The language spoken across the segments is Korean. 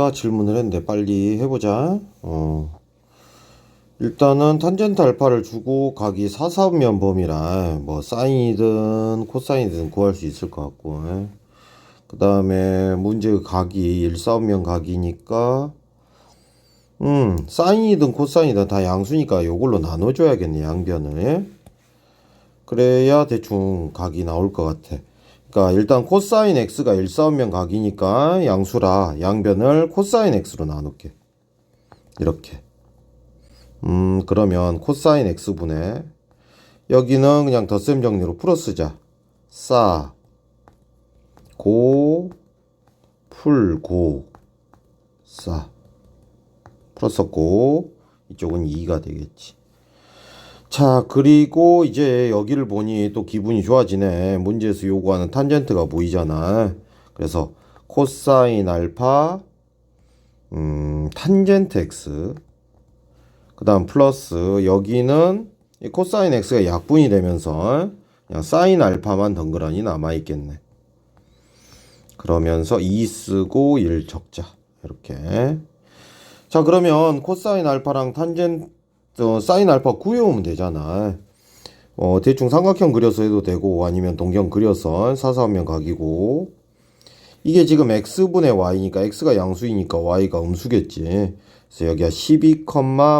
있으니까 질문을 했는데 빨리 해보자. 어. 일단은 탄젠트 알파를 주고 각이 사사면 범위라 뭐 사인이든 코사인이든 구할 수 있을 것 같고. 그 다음에 문제 각이 일사면 각이니까 음 사인이든 코사인이든 다 양수니까 요걸로 나눠줘야겠네 양변을. 그래야 대충 각이 나올 것 같아. 그러니까 일단 코사인 x가 일사분면 각이니까 양수라 양변을 코사인 x로 나눌게. 이렇게. 음 그러면 코사인 x분의 여기는 그냥 덧셈 정리로 풀어 쓰자. 싸, 고, 풀 고, 싸. 풀었었고 이쪽은 2가 되겠지. 자, 그리고 이제 여기를 보니 또 기분이 좋아지네. 문제에서 요구하는 탄젠트가 보이잖아. 그래서 코사인 알파, 음, 탄젠트 x. 그 다음 플러스 여기는 이 코사인 x가 약분이 되면서 그냥 사인 알파만 덩그러니 남아 있겠네. 그러면서 2 쓰고 1 적자. 이렇게. 자, 그러면 코사인 알파랑 탄젠트 어, 사인 알파 구해오면 되잖아. 어, 대충 삼각형 그려서 해도 되고 아니면 동경 그려서 사사면 각이고 이게 지금 x분의 y니까 x가 양수이니까 y가 음수겠지. 그래서 여기가 12,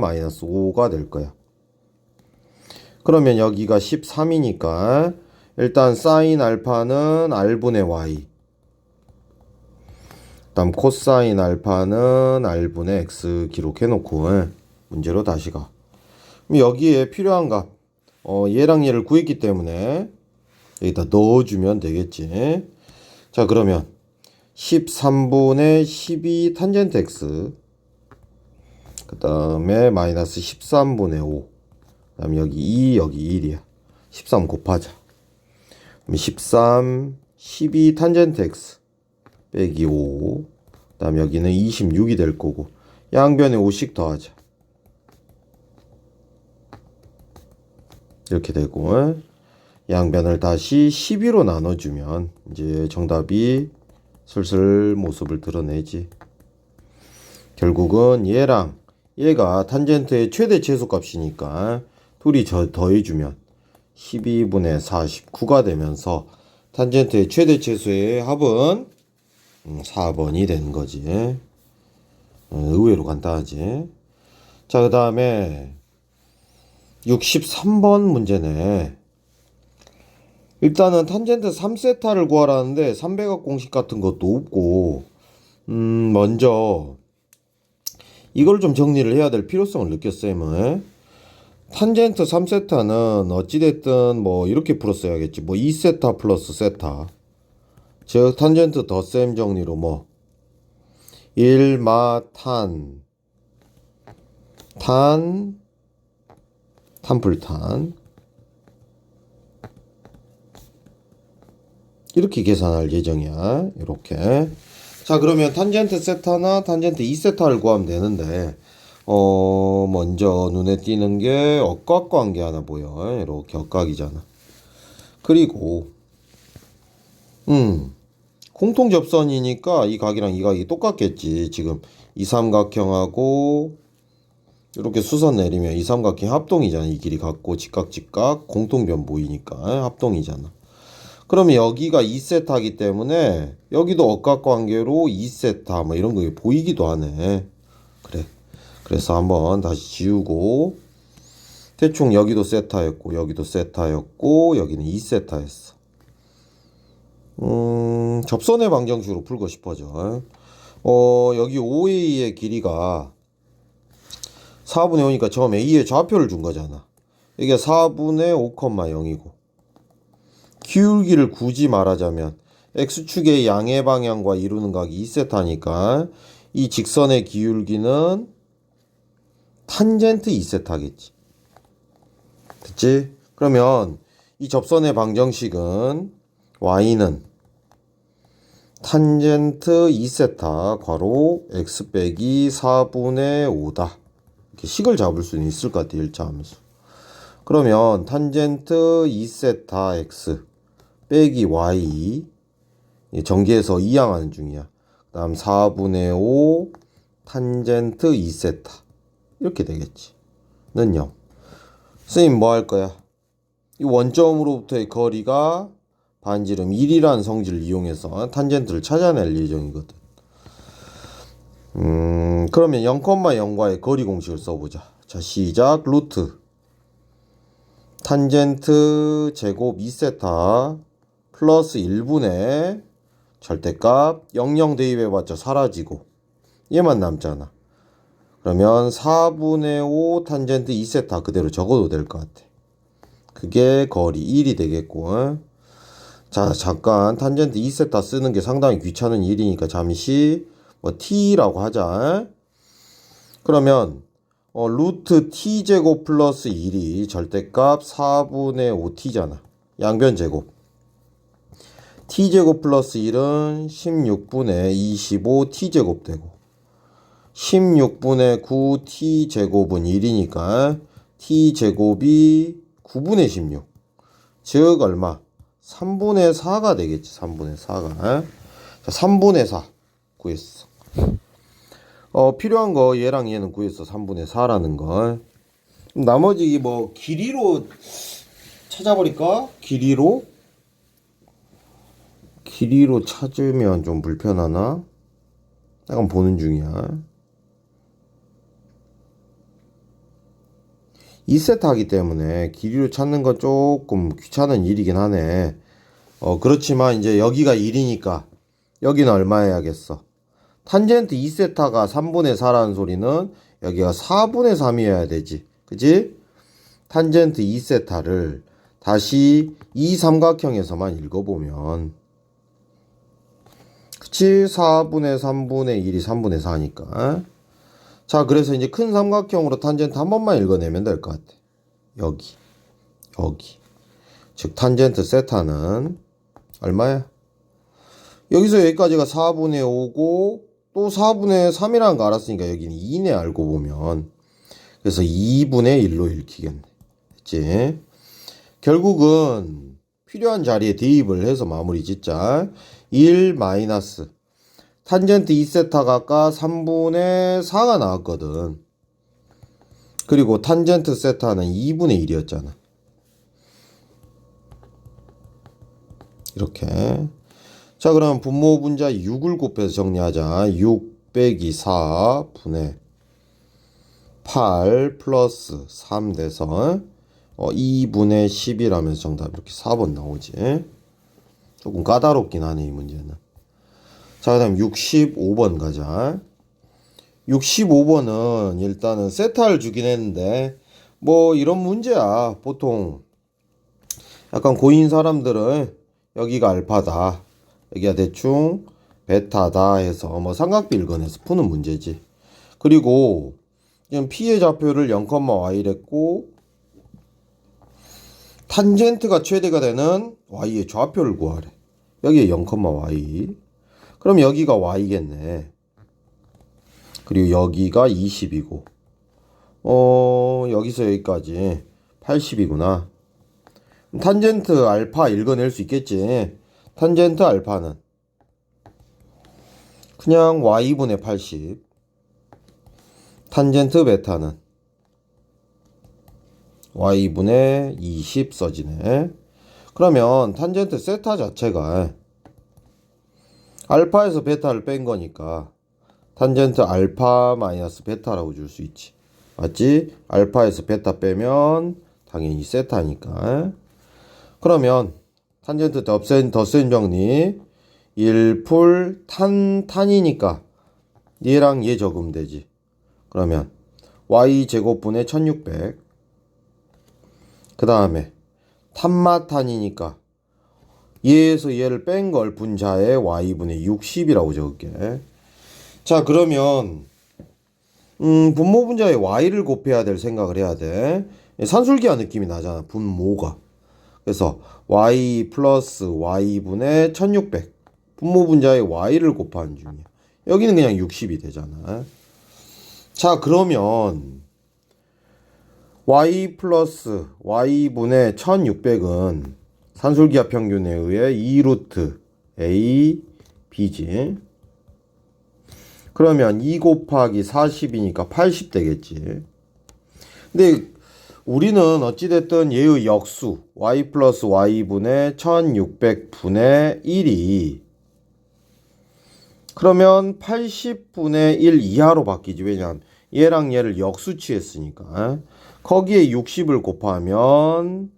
마이너스 5가 될 거야. 그러면 여기가 13이니까 일단 사인 알파는 r분의 y 다음 코사인 알파는 r분의 x 기록해 놓고 문제로 다시 가. 여기에 필요한 값, 어, 얘랑 얘를 구했기 때문에 여기다 넣어주면 되겠지. 자, 그러면 13분의 12 탄젠트 x 그 다음에 마이너스 13분의 5. 그 다음에 여기 2, 여기 1이야. 13 곱하자. 그럼 13, 12 탄젠트 x 빼기 5. 그 다음 여기는 26이 될 거고. 양변에 5씩 더하자. 이렇게 되고 양변을 다시 12로 나눠주면 이제 정답이 슬슬 모습을 드러내지. 결국은 얘랑 얘가 탄젠트의 최대 최소값이니까 둘이 저 더해주면 12분의 49가 되면서 탄젠트의 최대 최소의 합은 4번이 되는 거지. 어, 의외로 간단하지. 자, 그 다음에 63번 문제네. 일단은 탄젠트 3세타를 구하라는데 300억 공식 같은 것도 없고 음 먼저 이걸 좀 정리를 해야 될 필요성을 느꼈어요. 뭐. 탄젠트 3세타는 어찌됐든 뭐 이렇게 풀었어야겠지. 뭐 2세타 플러스 세타. 즉 탄젠트 덧셈 정리로 뭐 1마 탄 탄, 탄불탄 이렇게 계산할 예정이야. 이렇게. 자, 그러면 탄젠트 세타나 탄젠트 2세타를 구하면 되는데 어, 먼저 눈에 띄는 게 억각 관계 하나 보여. 이렇게 억각이잖아. 그리고 음. 공통 접선이니까 이 각이랑 이 각이 똑같겠지. 지금 이 삼각형하고 이렇게 수선 내리면 이 삼각형 합동이잖아. 이 길이 같고 직각 직각 공통변 보이니까 합동이잖아. 그러면 여기가 2세타기 때문에 여기도 억각 관계로 2세타 뭐 이런 거 보이기도 하네. 그래. 그래서 한번 다시 지우고 대충 여기도 세타였고 여기도 세타였고 여기는 2세타였어. 음, 접선의 방정식으로 풀고 싶어져. 어, 여기 OA의 길이가 4분의 5니까 처음 A의 좌표를 준 거잖아. 이게 4분의 5,0이고. 기울기를 굳이 말하자면 X축의 양의 방향과 이루는 각이 2세타니까 이 직선의 기울기는 탄젠트 2세타겠지. 됐지? 그러면 이 접선의 방정식은 y는 탄젠트 2세타 괄호 x 빼기 4분의 5다. 식을 잡을 수는 있을 것 같아, 일자함수. 그러면 탄젠트 2세타 x 빼기 y 전개해서 이항하는 중이야. 그 그다음 4분의 5 탄젠트 2세타 이렇게 되겠지. 는 0. 선생님 뭐 할 거야? 이 원점으로부터의 거리가 반지름 1이라는 성질을 이용해서 탄젠트를 찾아낼 예정이거든. 음, 그러면 0,0과의 거리 공식을 써보자. 자, 시작. 루트. 탄젠트 제곱 2세타 플러스 1분의 절대값 00 대입해봤자 사라지고 얘만 남잖아. 그러면 4분의 5 탄젠트 2세타 그대로 적어도 될 것 같아. 그게 거리 1이 되겠고. 자, 잠깐 탄젠트 2세타 쓰는 게 상당히 귀찮은 일이니까 잠시 뭐 t라고 하자. 그러면 어, 루트 t 제곱 플러스 1이 절대값 4분의 5t잖아. 양변 제곱. t 제곱 플러스 1은 16분의 25 t 제곱 되고 16분의 9 t 제곱은 1이니까 t 제곱이 9분의 16. 즉 얼마? 3분의 4가 되겠지. 3분의 4가. 자, 3분의 4 구했어. 어, 필요한 거 얘랑 얘는 구했어. 3분의 4라는 걸. 나머지 뭐 길이로 찾아버릴까? 길이로? 길이로 찾으면 좀 불편하나? 약간 보는 중이야. 2세트 하기 때문에 길이로 찾는 건 조금 귀찮은 일이긴 하네. 어, 그렇지만 이제 여기가 1이니까 여기는 얼마 해야겠어? 탄젠트 2세타가 3분의 4라는 소리는 여기가 4분의 3이어야 되지. 그지? 탄젠트 2세타를 다시 이 삼각형에서만 읽어보면 그치? 4분의 3분의 1이 3분의 4니까. 자, 그래서 이제 큰 삼각형으로 탄젠트 한 번만 읽어내면 될 것 같아. 여기, 여기. 즉, 탄젠트 세타는 얼마야? 여기서 여기까지가 4분의 5고, 또 4분의 3이라는 거 알았으니까 여기는 2네, 알고 보면. 그래서 2분의 1로 읽히겠네. 됐지? 결국은 필요한 자리에 대입을 해서 마무리 짓자. 1 마이너스 탄젠트 2세타가 아까 3분의 4가 나왔거든. 그리고 탄젠트 세타는 2분의 1이었잖아. 이렇게. 자, 그럼 분모 분자 6을 곱해서 정리하자. 6 빼기 4 분의 8 플러스 3 돼서 어, 2분의 10이라면서 정답 이렇게 4번 나오지. 조금 까다롭긴 하네, 이 문제는. 자, 그 다음 65번 가자. 65번은 일단은 세타를 주긴 했는데, 뭐 이런 문제야. 보통 약간 고인 사람들은 여기가 알파다. 여기가 대충 베타다 해서 뭐 삼각비 읽어내서 푸는 문제지. 그리고 지금 P의 좌표를 0,y랬고, 탄젠트가 최대가 되는 y의 좌표를 구하래. 여기에 0,y. 그럼 여기가 y겠네. 그리고 여기가 20이고, 어, 여기서 여기까지 80이구나. 탄젠트 알파 읽어낼 수 있겠지. 탄젠트 알파는 그냥 y분의 80. 탄젠트 베타는 y분의 20 써지네. 그러면 탄젠트 세타 자체가 알파에서 베타를 뺀 거니까 탄젠트 알파 마이너스 베타라고 줄 수 있지. 맞지? 알파에서 베타 빼면 당연히 세타니까. 그러면 탄젠트 덧센 덧센 정리 1풀 탄 탄이니까 얘랑 얘 적으면 되지. 그러면 y 제곱분의 1600. 그 다음에 탄마탄이니까 얘에서 얘를 뺀 걸 분자에 y분의 60이라고 적을게. 자, 그러면 음, 분모 분자에 y를 곱해야 될 생각을 해야 돼. 산술기하 느낌이 나잖아. 분모가. 그래서 y 플러스 y분의 1600. 분모 분자에 y를 곱하는 중이야. 여기는 그냥 60이 되잖아. 자, 그러면 y 플러스 y분의 1600은 산술기하 평균에 의해 2루트 a b지. 그러면 2 곱하기 40이니까 80 되겠지. 근데 우리는 어찌됐든 얘의 역수 y 플러스 y분의 1600분의 1이 그러면 80분의 1 이하로 바뀌지. 왜냐면 얘랑 얘를 역수 취했으니까. 거기에 60을 곱하면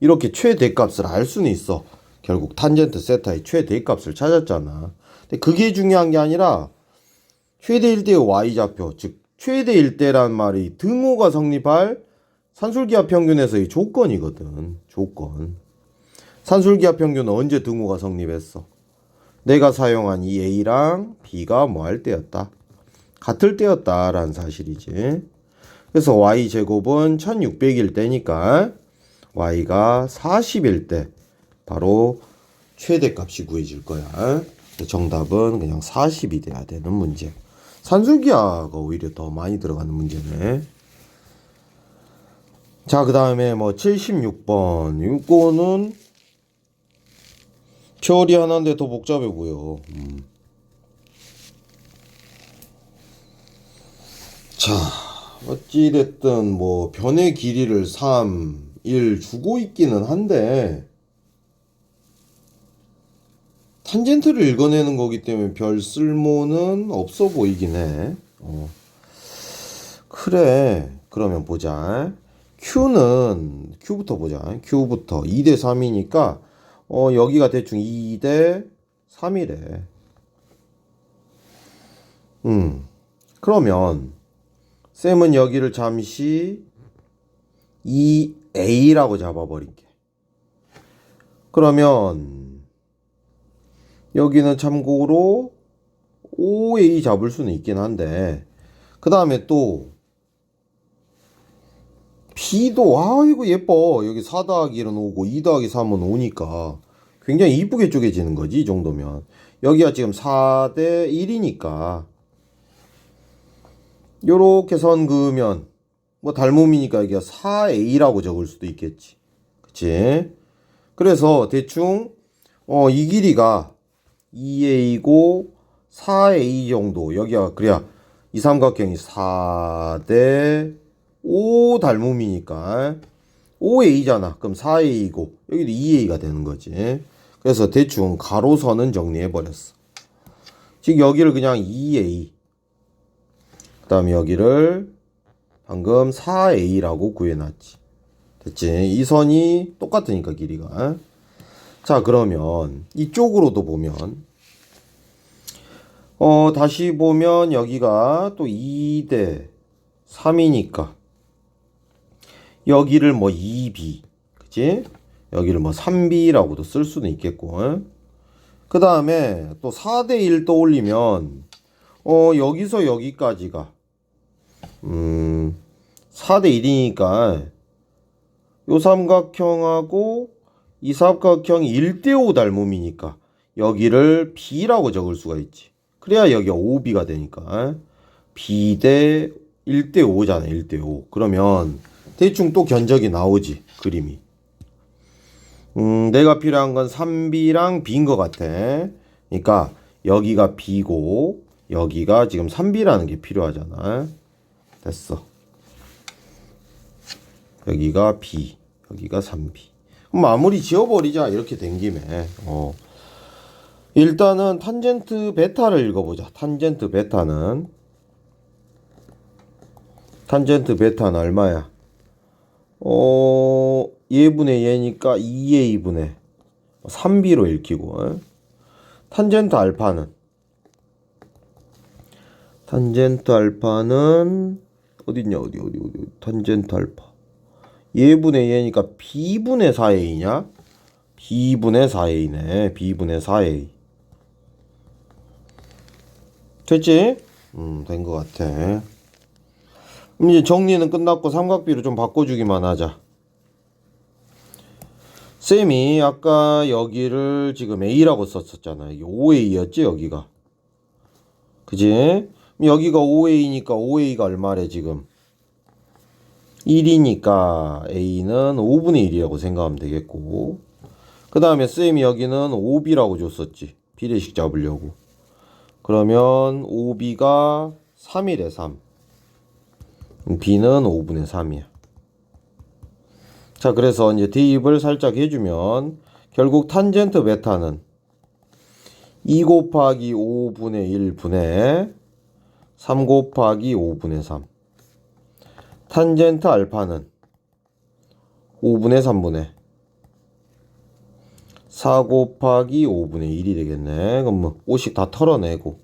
이렇게 최대값을 알 수는 있어. 결국 탄젠트 세타의 최대값을 찾았잖아. 근데 그게 중요한 게 아니라 최대 1대의 y좌표, 즉 최대 1대란 말이 등호가 성립할 산술기하 평균에서의 조건이거든. 조건. 산술기하 평균은 언제 등호가 성립했어? 내가 사용한 이 A랑 B가 뭐 할 때였다? 같을 때였다라는 사실이지. 그래서 Y제곱은 1600일 때니까 Y가 40일 때 바로 최대값이 구해질 거야. 정답은 그냥 40이 돼야 되는 문제. 산술기하가 오히려 더 많이 들어가는 문제네. 자, 그 다음에 뭐 76번. 이거는 표리 하나인데 더 복잡해 보여. 음. 자, 어찌됐든 뭐 변의 길이를 3, 1 주고 있기는 한데 탄젠트를 읽어내는 거기 때문에 별 쓸모는 없어 보이긴 해. 어. 그래. 그러면 보자. Q는 Q부터 보자. Q부터 2대 3이니까 어 여기가 대충 2대 3이래. 음. 그러면 쌤은 여기를 잠시 2A라고 잡아 버릴게. 그러면 여기는 참고로 5A 잡을 수는 있긴 한데 그 다음에 또 B도 아 이거 예뻐. 여기 4 더하기 1은 5고 2 더하기 3은 5니까 굉장히 이쁘게 쪼개지는 거지 이 정도면. 여기가 지금 4 대 1이니까. 요렇게 선 그으면 뭐 닮음이니까 여기가 4A라고 적을 수도 있겠지. 그치? 그래서 대충 어 이 길이가 2A고 4A 정도. 여기가 그래야 이 삼각형이 4대 5 닮음이니까 5A잖아. 그럼 4A고 여기도 2A가 되는 거지. 그래서 대충 가로선은 정리해 버렸어. 즉 여기를 그냥 2A 그 다음에 여기를 방금 4A라고 구해놨지. 됐지? 이 선이 똑같으니까 길이가. 자 그러면 이쪽으로도 보면 어 다시 보면 여기가 또 2대 3이니까 여기를 뭐 2b 그치? 여기를 뭐 3b라고도 쓸 수는 있겠고 그 다음에 또 4대 1 떠올리면 어 여기서 여기까지가 음 4대 1이니까 요 삼각형하고 이 삼각형이 1대5 닮음이니까 여기를 b라고 적을 수가 있지. 그래야 여기가 5b가 되니까. b 대 1대5잖아 1대5 그러면 대충 또 견적이 나오지 그림이. 음 내가 필요한 건 3b랑 b인 것 같아. 그러니까 여기가 b고 여기가 지금 3b라는 게 필요하잖아. 됐어. 여기가 b 여기가 3b 그럼 마무리 지워버리자 이렇게 된 김에. 어. 일단은 탄젠트 베타를 읽어보자. 탄젠트 베타는. 탄젠트 베타는 얼마야 어, 얘분의 얘니까 2의 2분의 3b로 읽히고 어? 탄젠트 알파는? 탄젠트 알파는 어딨냐 어디 어디 어디 탄젠트 알파. 얘분의 얘니까 b분의 4a냐? b분의 4a네 b분의 4a 됐지? 음 된 것 같아 이제 정리는 끝났고 삼각비로 좀 바꿔주기만 하자. 쌤이 아까 여기를 지금 A라고 썼었잖아. 이게 5A였지 여기가. 그지? 여기가 5A니까 5A가 얼마래 지금? 1이니까 A는 5분의 1이라고 생각하면 되겠고 그 다음에 쌤이 여기는 5B라고 줬었지. 비례식 잡으려고. 그러면 5b가 3이래 3. B는 5분의 3이야. 자, 그래서 이제 대입을 살짝 해주면 결국 탄젠트 베타는 2 곱하기 5분의 1분의 3 곱하기 5분의 3. 탄젠트 알파는 5분의 3분의 4 곱하기 5분의 1이 되겠네. 그럼 뭐 5씩 다 털어내고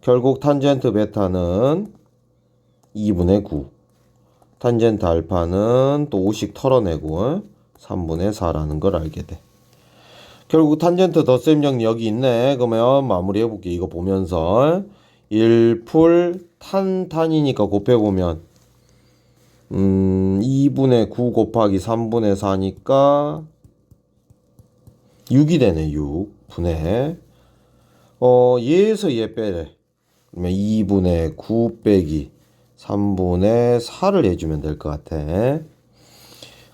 결국 탄젠트 베타는 2분의 9. 탄젠트 알파는 또 5씩 털어내고 3분의 4라는 걸 알게 돼. 결국 탄젠트 덧셈 정리 여기 있네. 그러면 마무리 해볼게. 이거 보면서 1풀 탄 탄이니까 곱해보면 음 2분의 9 곱하기 3분의 4니까 6이 되네 6 분의 어 얘에서 얘 빼래 그러면 2분의 9 빼기 3분의 4를 해주면 될 것 같아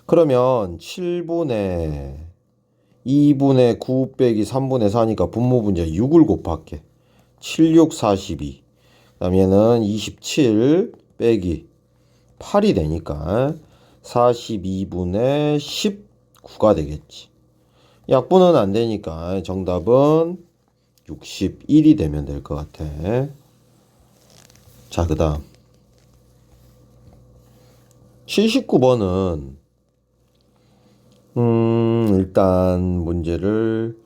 그러면 7분의 2분의 9 빼기 3분의 4니까 분모 분자 6을 곱할게 7, 6, 42. 그 다음 얘는 27 빼기 8이 되니까 42분의 19가 되겠지. 약분은 안 되니까 정답은 61이 되면 될 것 같아. 자, 그 다음. 79번은, 음, 일단 문제를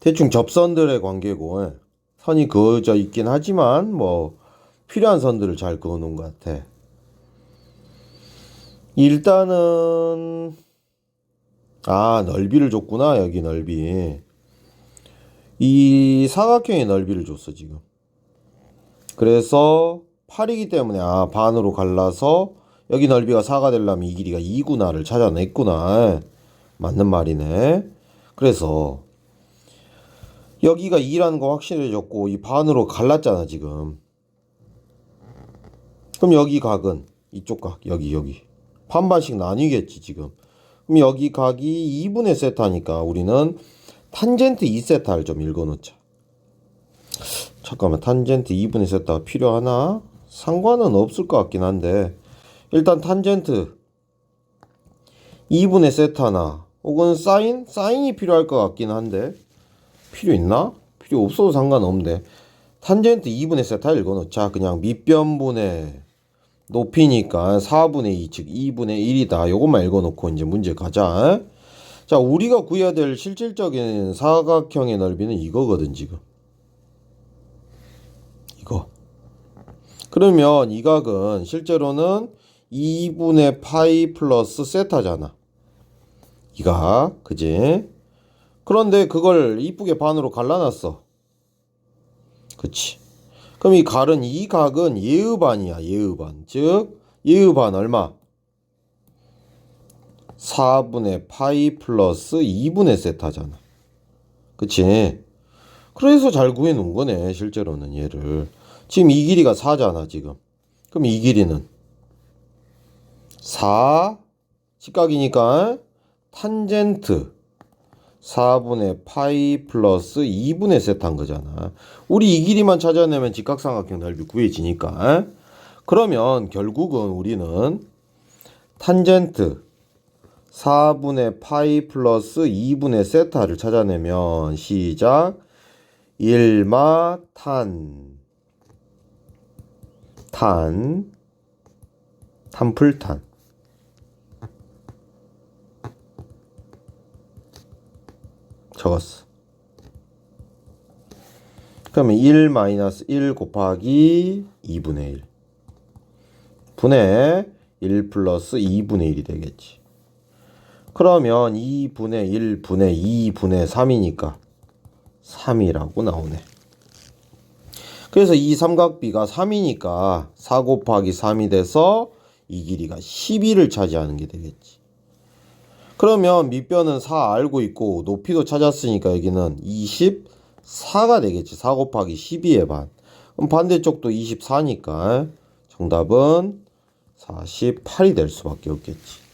대충 접선들의 관계고, 선이 그어져 있긴 하지만, 뭐, 필요한 선들을 잘 그어 놓은 것 같아. 일단은, 아, 넓이를 줬구나, 여기 넓이. 이 사각형의 넓이를 줬어, 지금. 그래서 8이기 때문에, 아, 반으로 갈라서 여기 넓이가 4가 되려면 이 길이가 2구나를 찾아냈구나. 맞는 말이네. 그래서 여기가 2라는 거 확실해졌고, 이 반으로 갈랐잖아, 지금. 그럼 여기 각은 이쪽 각, 여기, 여기. 반반씩 나뉘겠지, 지금. 그럼 여기 각이 2분의 세타니까 우리는 탄젠트 2세타를 좀 읽어 놓자. 잠깐만, 탄젠트 2분의 세타가 필요하나? 상관은 없을 것 같긴 한데, 일단 탄젠트 2분의 세타나, 혹은 사인? 사인이 필요할 것 같긴 한데, 필요 있나? 필요 없어도 상관없는데, 탄젠트 2분의 세타 읽어 놓자. 그냥 밑변분의 높이니까 4분의 2, 즉 2분의 1이다. 요것만 읽어놓고 이제 문제 가자. 자, 우리가 구해야 될 실질적인 사각형의 넓이는 이거거든, 지금. 이거. 그러면 이 각은 실제로는 2분의 파이 플러스 세타잖아. 이 각, 그지? 그런데 그걸 이쁘게 반으로 갈라놨어. 그치? 그럼 이 갈은 이 각은 예의반이야 예의반 즉 예의반 얼마 4분의 파이 플러스 2분의 세타잖아 그치 그래서 잘 구해 놓은 거네 실제로는 얘를 지금 이 길이가 4잖아 지금 그럼 이 길이는 4 직각이니까 탄젠트 4분의 파이 플러스 2분의 세타인 거잖아. 우리 이 길이만 찾아내면 직각삼각형 넓이 구해지니까. 그러면 결국은 우리는 탄젠트 4분의 파이 플러스 2분의 세타를 찾아내면 시작 1마 탄 탄, 탄풀탄 적었어. 그러면 1 마이너스 1 곱하기 2분의 1 분의 1 플러스 2분의 1이 되겠지. 그러면 2분의 1 분의 2 분의 3이니까 3이라고 나오네. 그래서 이 삼각비가 3이니까 4 곱하기 3이 돼서 이 길이가 12를 차지하는 게 되겠지. 그러면 밑변은 4 알고 있고 높이도 찾았으니까 여기는 24가 되겠지. 4 곱하기 12의 반. 그럼 반대쪽도 24니까 정답은 48이 될 수밖에 없겠지.